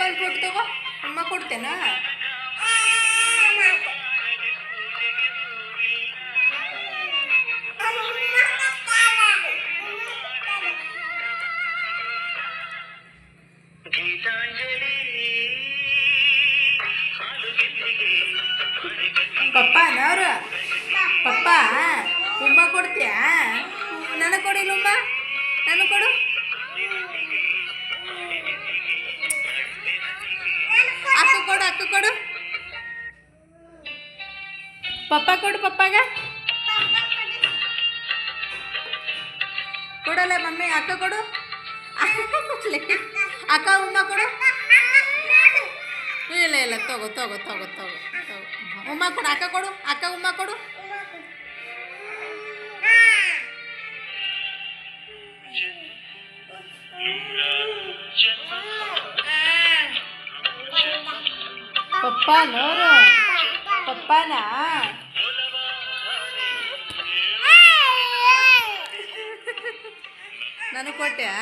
ಉಮ್ಮ ಕೊಡ್ತೇನಾ ತಗೋ. ಅಮ್ಮ ಕೊಡ್ತೇನಾ? ಪಪ್ಪಾನ ಅವರು ಪಪ್ಪ ಉಮ್ಮ ಕೊಡ್ತೀಯಾ? ನನಗೆ ಕೊಡಿಲ್ಲ ಉಮ್ಮ ನನಗೆ ಕೊಡು. ಅಕ್ಕ ಕೊಡು. ಪಪ್ಪ ಕೊಡು ಪಪ್ಪಾಗ. ಕೊಡಲ್ಲ ಮಮ್ಮಿ, ಅಕ್ಕ ಕೊಡು. ಅಕ್ಕ ಉಮ್ಮ ಕೊಡು. ಇಲ್ಲ ಇಲ್ಲ, ತಗೋ ತಗೋ ತಗೋ ತಗೋ ತಗೋ. ಉಮ್ಮ ಕೊಡು, ಅಕ್ಕ ಕೊಡು, ಅಕ್ಕ ಉಮ್ಮ ಕೊಡು. ಪಪ್ಪ ನೋರು ಪಪ್ಪನ? ನನಗೆ ಕೊಟ್ಟ್ಯಾ